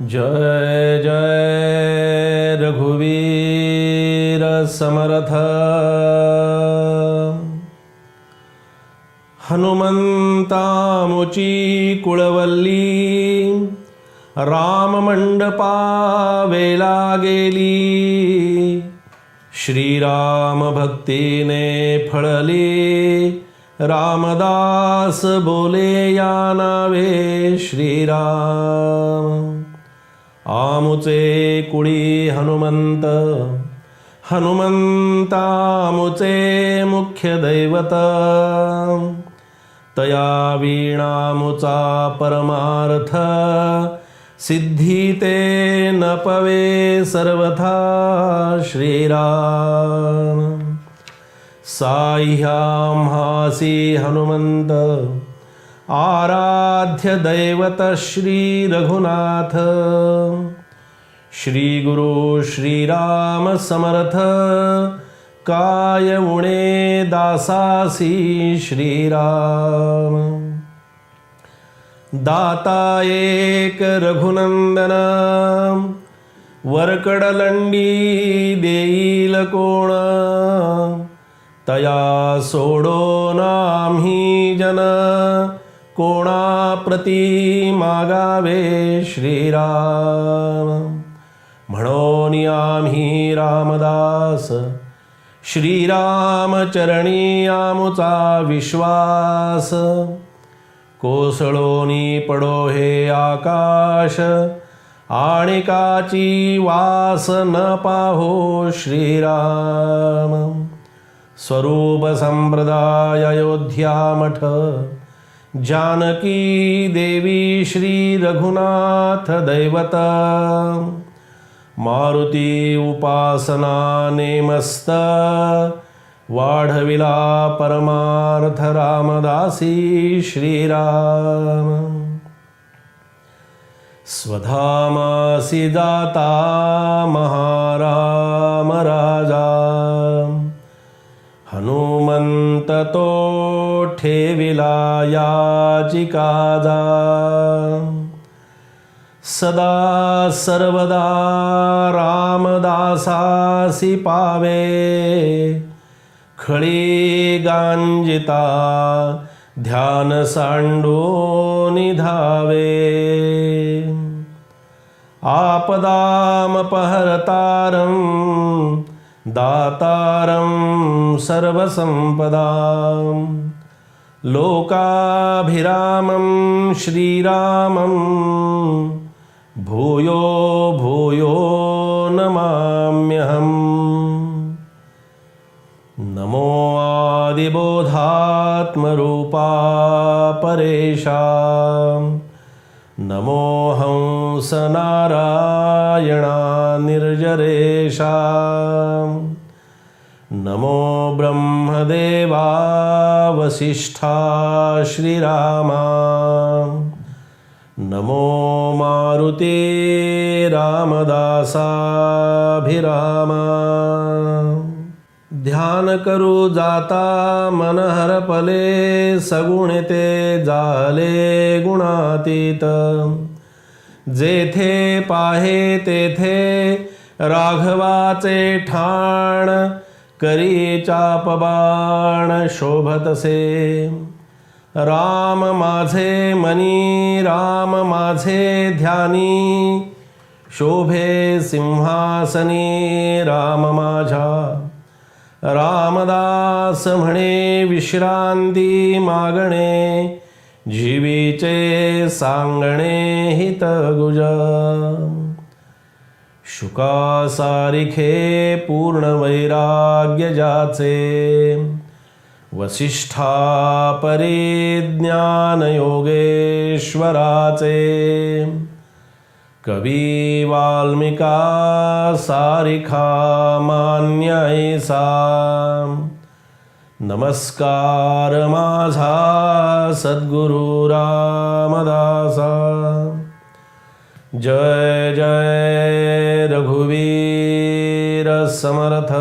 जय जय रघुवीर समर्थ। हनुमंतामुची कुळवल्ली राममंडपा वेला गेली श्रीराम भक्तीने फळली रामदास बोले या नावे श्रीराम। आमुचे कुळी हनुमंत हनुमंतामुचे मुख्य दैवत तया वीणामुचा परमार्थ सिद्धी ते पवे सर्वथा श्रीराम साह्याम्हासी हनुमंत आराध्य दैवत श्री रघुनाथ। श्री गुरु श्रीराम समर्थ। काय उणे दासासी श्रीराम दाता एक रघुनंदन। वरकडलंडी देईल कोण। तया सोडो नाम्ही जन। कोणाप्रती मागावे श्रीराम? म्हणून आम्ही रामदास श्रीरामचरणी आमुचा विश्वास. कोसळोनी पडो हे आकाश आणिकाची वास न पाहो श्रीराम. स्वरूप संप्रदाय अयोध्या मठ जानकी देवी श्री रघुनाथ दैवत। मारुती उपासना नेमस्त। वाढविला परमार्थ रामदासी श्रीराम। स्वधामासि दाता महाराज। हनुमंत तो ठेविला याचिका काजा सदा सर्वदा रामदासासी पावे. खळी गांजिता ध्यान सांडो निधावे. आपदामपहरतारं दातारं सर्वसम्पदां लोकाभिरामं श्रीरामं भूयो भूयो नमाम्यहम्। नमो आदिबोधात्मरूपा परेषाम्। नमो हंसनारायणा निर्जरेशा। नमो ब्रह्मदेवा वसिष्ठा श्रीरामा। नमो मारुते रामदासाभिरामा। ध्यान करू जाता मन हरपले सगुण ते जाले गुणातीत. जेथे पाहे तेथे राघवाचे ठाण करी चापबाण शोभतसे राम माझे मनी राम माझे ध्यानी शोभे सिंहासनी राम माझा रामदास म्हणे विश्रांती मागणे जीवीचे सांगणे हित गुज शुकासारिखे पूर्ण वैराग्य जाचे वसिष्ठा परिज्ञान योगेश्वराचे कवी वाल्मिका सारिखा मान्यायसा नमस्कार माझा सद्गुरु रामदासा। जय जय रघुवीर समर्थ।